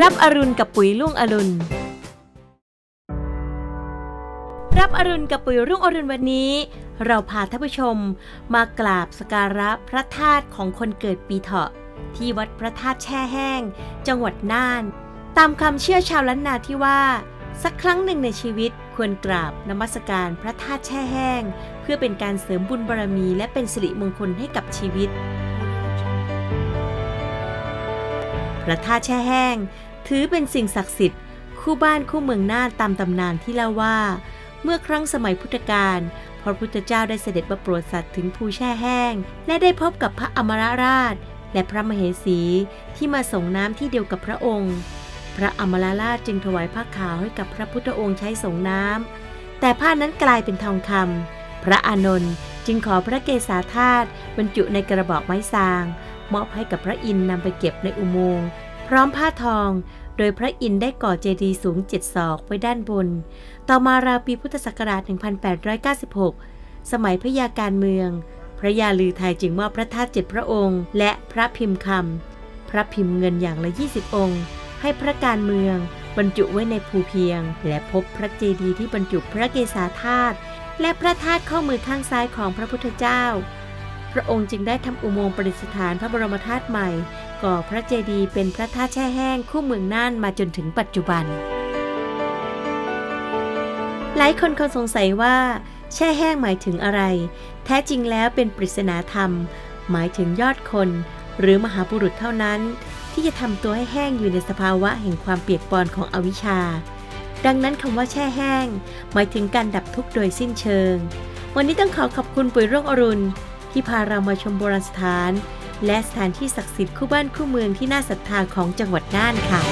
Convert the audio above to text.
รับอรุณกับปุ๋ยลุ่งอรุณ รับอรุณกับปุ๋ยรุ่งอรุณวันนี้ เราพาท่านผู้ชมมากราบสการะพระธาตุของคนเกิดปีเถาะ ที่วัดพระธาตุแช่แห้ง จังหวัดน่าน ตามคำเชื่อชาวล้านนาที่ว่า สักครั้งหนึ่งในชีวิตควรกราบนมัสการพระธาตุแช่แห้ง เพื่อเป็นการเสริมบุญบารมีและเป็นสิริมงคลให้กับชีวิต พระธาตุแช่แห้ง ถือเป็นสิ่งศักดิ์สิทธิ์ คู่บ้านคู่เมืองน่านตามตำนานที่เล่าว่า เมื่อครั้งสมัยพุทธกาลพระพุทธเจ้าได้เสด็จมาโปรดสัตว์ถึงภูแช่แห้ง และได้พบกับพระอมรราช และพระมเหสีที่มาส่งน้ำที่เดียวกับพระองค์ พระอมรราชจึงถวายผ้าขาวให้กับพระพุทธองค์ใช้ส่งน้ำแต่ผ้านั้นกลายเป็นทองคำพระอานนท์จึงขอพระเกศาธาตุบรรจุในกระบอกไม้ซาง มอบให้กับพระอินทร์นำไปเก็บในอุโมงค์ พร้อมผ้าทอง โดยพระอินทร์ได้ก่อเจดีย์สูงเจ็ดศอกไว้ด้านบน ต่อมาราวปีพุทธศักราช 1896 สมัยพระยาการเมือง พระยาลือไทยจึงมอบพระธาตุเจ็ดพระองค์ และพระพิมพ์คำพระพิมพ์เงินอย่างละ 20 องค์ ให้พระการเมืองบรรจุไว้ในภูเพียง และพบพระเจดีย์ที่บรรจุพระเกศาธาตุและพระธาตุข้อมือข้างซ้ายของพระพุทธเจ้า พระองค์จึงได้ทำอุโมงค์ประดิษฐานพระบรมธาตุใหม่ ก่อพระเจดีย์เป็นพระธาตุแช่แห้งคู่เมืองน่านมาจนถึงปัจจุบัน หลายคนคงสงสัยว่า แช่แห้งหมายถึงอะไร แท้จริงแล้วเป็นปริศนาธรรม หมายถึงยอดคน หรือมหาบุรุษเท่านั้น ที่จะทำตัวให้แห้งอยู่ในสภาวะแห่งความเปียกปอนของอวิชชา ดังนั้นคำว่าแช่แห้ง หมายถึงการดับทุกข์โดยสิ้นเชิง วันนี้ต้องขอขอบคุณปุ๋ยร่วงอรุณ ที่พาเรามาชมโบราณสถาน และสถานที่ศักดิ์สิทธิ์คู่บ้านคู่เมืองที่น่าศรัทธาของจังหวัดน่านค่ะ